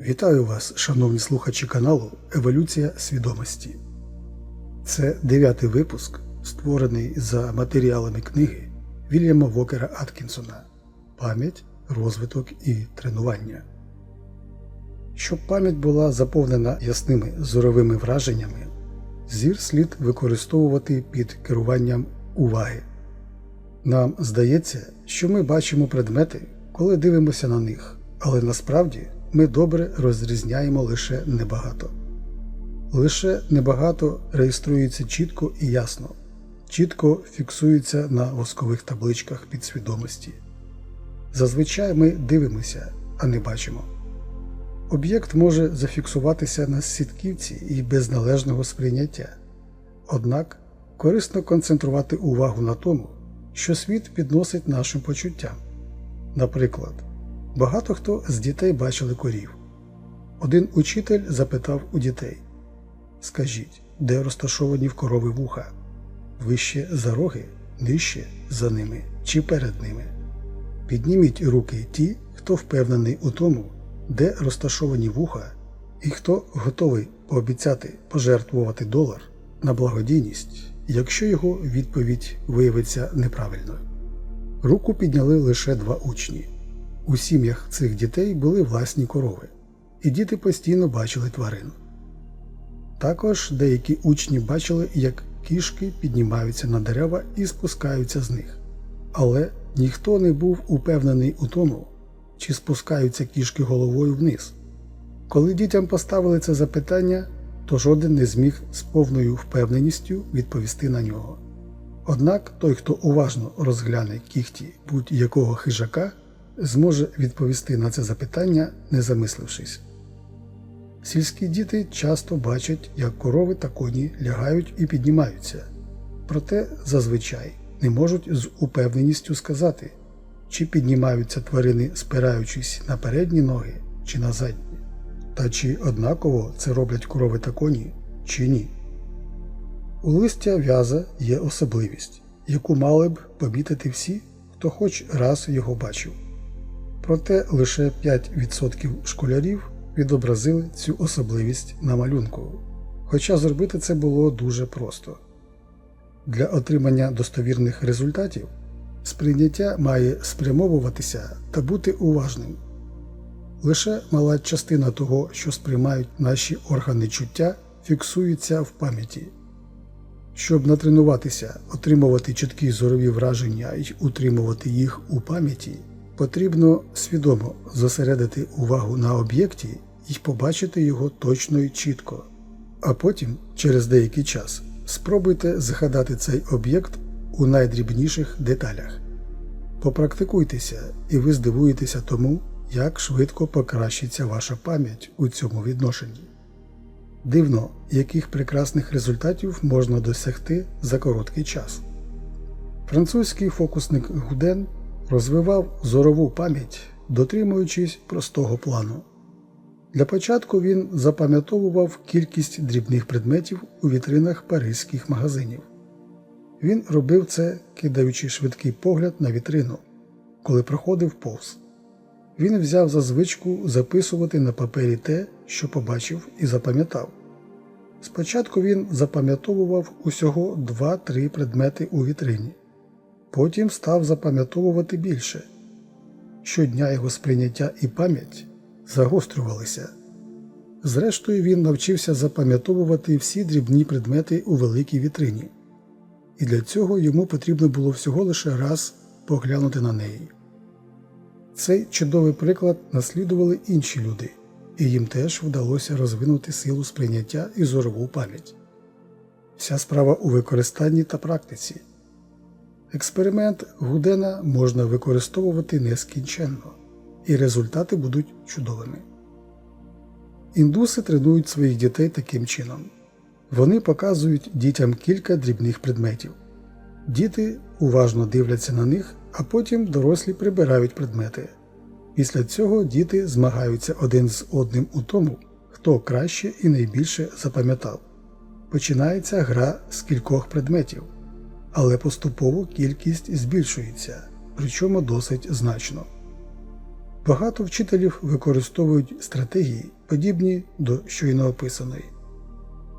Вітаю вас, шановні слухачі каналу Еволюція свідомості. Це дев'ятий випуск, створений за матеріалами книги Вільяма Вокера Аткінсона Пам'ять, розвиток і тренування. Щоб пам'ять була заповнена ясними зоровими враженнями, зір слід використовувати під керуванням уваги. Нам здається, що ми бачимо предмети, коли дивимося на них, але насправді ми добре розрізняємо лише небагато. Лише небагато реєструється чітко і ясно, чітко фіксується на воскових табличках підсвідомості. Зазвичай ми дивимося, а не бачимо. Об'єкт може зафіксуватися на сітківці і без належного сприйняття. Однак корисно концентрувати увагу на тому, що світ підносить нашим почуттям. Наприклад, багато хто з дітей бачили корів. Один учитель запитав у дітей Скажіть, де розташовані в корови вуха? Вище за роги, нижче за ними чи перед ними? Підніміть руки ті, хто впевнений у тому, де розташовані вуха, і хто готовий пообіцяти пожертвувати долар на благодійність, якщо його відповідь виявиться неправильною. Руку підняли лише два учні. У сім'ях цих дітей були власні корови, і діти постійно бачили тварин. Також деякі учні бачили, як кішки піднімаються на дерева і спускаються з них. Але ніхто не був упевнений у тому, чи спускаються кішки головою вниз. Коли дітям поставили це запитання, то жоден не зміг з повною впевненістю відповісти на нього. Однак той, хто уважно розгляне кіхті будь-якого хижака, зможе відповісти на це запитання, не замислившись. Сільські діти часто бачать, як корови та коні лягають і піднімаються, проте зазвичай не можуть з упевненістю сказати, чи піднімаються тварини, спираючись на передні ноги чи на задні, та чи однаково це роблять корови та коні, чи ні. У листя в'яза є особливість, яку мали б помітити всі, хто хоч раз його бачив. Проте лише 5% школярів відобразили цю особливість на малюнку, хоча зробити це було дуже просто. Для отримання достовірних результатів сприйняття має спрямовуватися та бути уважним. Лише мала частина того, що сприймають наші органи чуття, фіксується в пам'яті. Щоб натренуватися, отримувати чіткі зорові враження і утримувати їх у пам'яті, потрібно свідомо зосередити увагу на об'єкті і побачити його точно і чітко. А потім, через деякий час, спробуйте згадати цей об'єкт у найдрібніших деталях. Попрактикуйтеся, і ви здивуєтеся тому, як швидко покращиться ваша пам'ять у цьому відношенні. Дивно, яких прекрасних результатів можна досягти за короткий час. Французький фокусник Гуден розвивав зорову пам'ять, дотримуючись простого плану. Для початку він запам'ятовував кількість дрібних предметів у вітринах паризьких магазинів. Він робив це, кидаючи швидкий погляд на вітрину, коли проходив повз. Він взяв за звичку записувати на папері те, що побачив і запам'ятав. Спочатку він запам'ятовував усього 2-3 предмети у вітрині, потім став запам'ятовувати більше. Щодня його сприйняття і пам'ять загострювалися. Зрештою, він навчився запам'ятовувати всі дрібні предмети у великій вітрині, і для цього йому потрібно було всього лише раз поглянути на неї. Цей чудовий приклад наслідували інші люди, і їм теж вдалося розвинути силу сприйняття і зорову пам'ять. Вся справа у використанні та практиці. Експеримент Гудена можна використовувати нескінченно, і результати будуть чудовими. Індуси тренують своїх дітей таким чином. Вони показують дітям кілька дрібних предметів. Діти уважно дивляться на них, а потім дорослі прибирають предмети. Після цього діти змагаються один з одним у тому, хто краще і найбільше запам'ятав. Починається гра з кількох предметів, але поступово кількість збільшується, причому досить значно. Багато вчителів використовують стратегії, подібні до щойно описаної.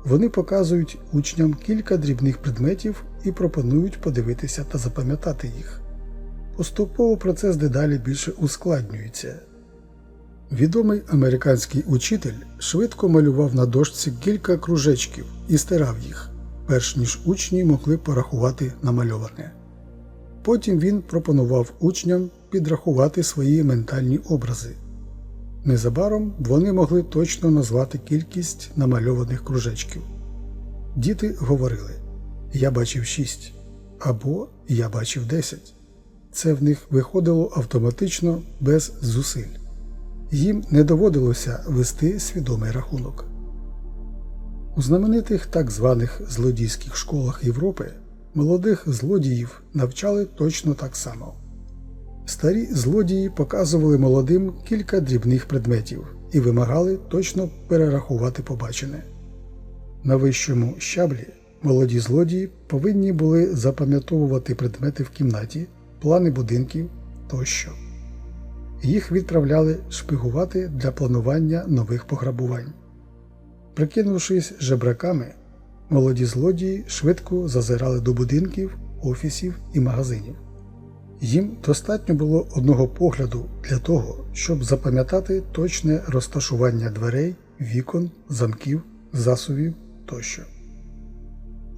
Вони показують учням кілька дрібних предметів і пропонують подивитися та запам'ятати їх. Поступово процес дедалі більше ускладнюється. Відомий американський учитель швидко малював на дошці кілька кружечків і стирав їх, перш ніж учні могли порахувати намальоване. Потім він пропонував учням підрахувати свої ментальні образи. Незабаром вони могли точно назвати кількість намальованих кружечків. Діти говорили Я бачив шість або Я бачив десять. Це в них виходило автоматично без зусиль. Їм не доводилося вести свідомий рахунок. У знаменитих так званих злодійських школах Європи молодих злодіїв навчали точно так само. Старі злодії показували молодим кілька дрібних предметів і вимагали точно перерахувати побачене. На вищому щаблі молоді злодії повинні були запам'ятовувати предмети в кімнаті, плани будинків тощо. Їх відправляли шпигувати для планування нових пограбувань. Прикинувшись жебраками, молоді злодії швидко зазирали до будинків, офісів і магазинів. Їм достатньо було одного погляду для того, щоб запам'ятати точне розташування дверей, вікон, замків, засувів тощо.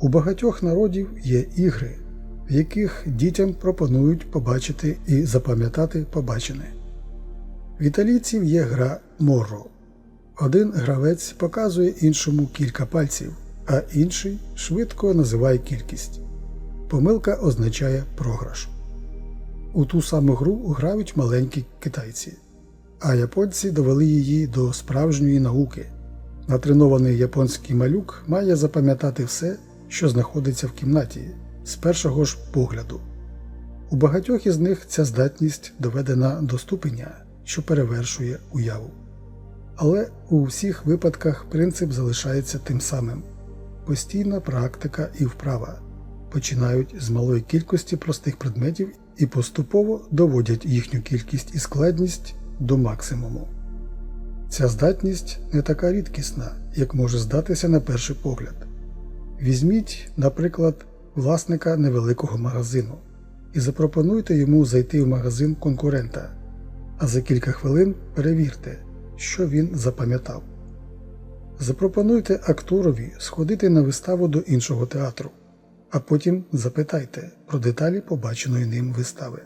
У багатьох народів є ігри, в яких дітям пропонують побачити і запам'ятати побачене. В італійців є гра Морро. Один гравець показує іншому кілька пальців, а інший швидко називає кількість. Помилка означає програш. У ту саму гру грають маленькі китайці, а японці довели її до справжньої науки. Натренований японський малюк має запам'ятати все, що знаходиться в кімнаті, з першого ж погляду. У багатьох із них ця здатність доведена до ступеня, що перевершує уяву. Але у всіх випадках принцип залишається тим самим постійна практика і вправа починають з малої кількості простих предметів і поступово доводять їхню кількість і складність до максимуму. Ця здатність не така рідкісна, як може здатися на перший погляд. Візьміть, наприклад, власника невеликого магазину і запропонуйте йому зайти в магазин конкурента, а за кілька хвилин перевірте, що він запам'ятав. Запропонуйте акторові сходити на виставу до іншого театру а потім запитайте про деталі побаченої ним вистави.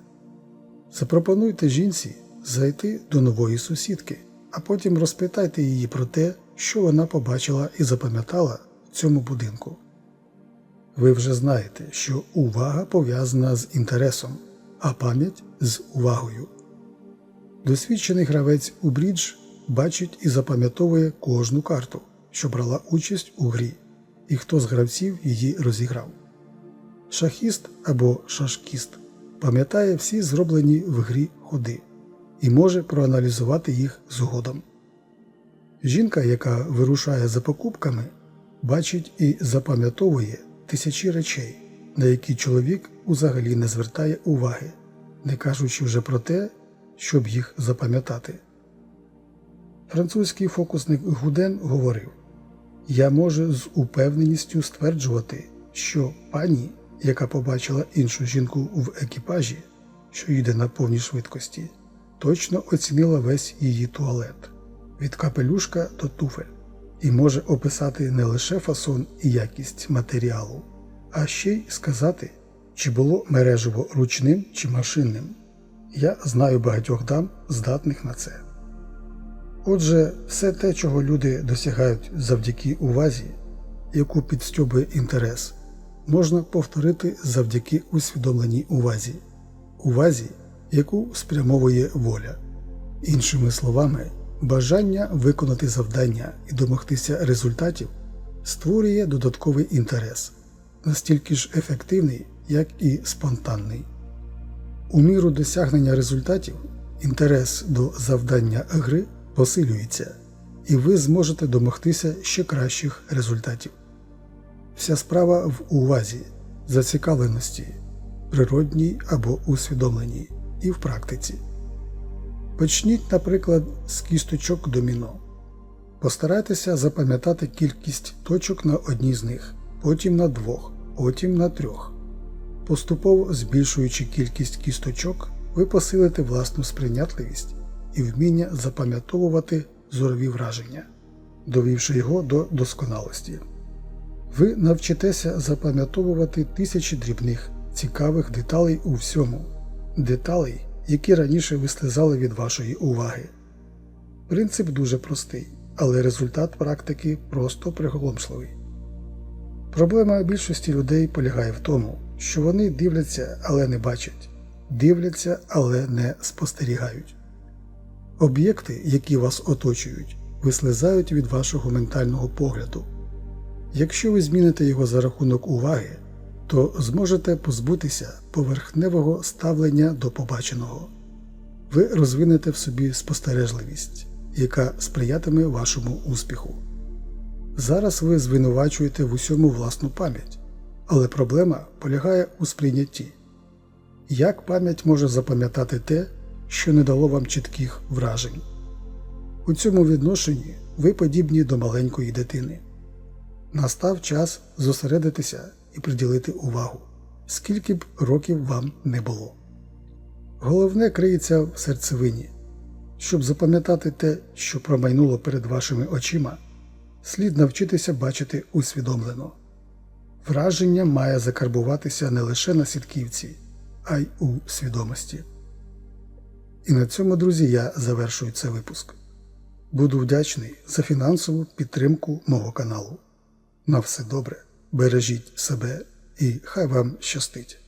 Запропонуйте жінці зайти до нової сусідки, а потім розпитайте її про те, що вона побачила і запам'ятала в цьому будинку. Ви вже знаєте, що увага пов'язана з інтересом, а пам'ять з увагою. Досвідчений гравець у брідж бачить і запам'ятовує кожну карту, що брала участь у грі, і хто з гравців її розіграв. Шахіст або шашкіст пам'ятає всі зроблені в грі ходи і може проаналізувати їх згодом. Жінка, яка вирушає за покупками, бачить і запам'ятовує тисячі речей, на які чоловік узагалі не звертає уваги, не кажучи вже про те, щоб їх запам'ятати. Французький фокусник Гуден говорив Я можу з упевненістю стверджувати, що пані яка побачила іншу жінку в екіпажі, що їде на повній швидкості, точно оцінила весь її туалет від капелюшка до туфель і може описати не лише фасон і якість матеріалу, а ще й сказати, чи було мережево ручним чи машинним. Я знаю багатьох дам, здатних на це. Отже, все те, чого люди досягають завдяки увазі, яку підстьобує інтерес, можна повторити завдяки усвідомленій увазі, увазі, яку спрямовує воля. Іншими словами, бажання виконати завдання і домогтися результатів створює додатковий інтерес, настільки ж ефективний, як і спонтанний. У міру досягнення результатів інтерес до завдання гри посилюється, і ви зможете домогтися ще кращих результатів. Вся справа в увазі, зацікавленості, природній або усвідомленій і в практиці. Почніть, наприклад, з кісточок доміно. Постарайтеся запам'ятати кількість точок на одній з них, потім на двох, потім на трьох. Поступово збільшуючи кількість кісточок, ви посилите власну сприйнятливість і вміння запам'ятовувати зорові враження, довівши його до досконалості. Ви навчитеся запам'ятовувати тисячі дрібних, цікавих деталей у всьому, деталей, які раніше вислизали від вашої уваги. Принцип дуже простий, але результат практики просто приголомшливий. Проблема більшості людей полягає в тому, що вони дивляться, але не бачать, дивляться, але не спостерігають. Об'єкти, які вас оточують, вислизають від вашого ментального погляду. Якщо ви зміните його за рахунок уваги, то зможете позбутися поверхневого ставлення до побаченого. Ви розвинете в собі спостережливість, яка сприятиме вашому успіху. Зараз ви звинувачуєте в усьому власну пам'ять, але проблема полягає у сприйнятті. Як пам'ять може запам'ятати те, що не дало вам чітких вражень? У цьому відношенні ви подібні до маленької дитини. Настав час зосередитися і приділити увагу, скільки б років вам не було. Головне криється в серцевині. Щоб запам'ятати те, що промайнуло перед вашими очима, слід навчитися бачити усвідомлено. Враження має закарбуватися не лише на сітківці, а й у свідомості. І на цьому, друзі, я завершую цей випуск. Буду вдячний за фінансову підтримку мого каналу. На все добре, бережіть себе і хай вам щастить!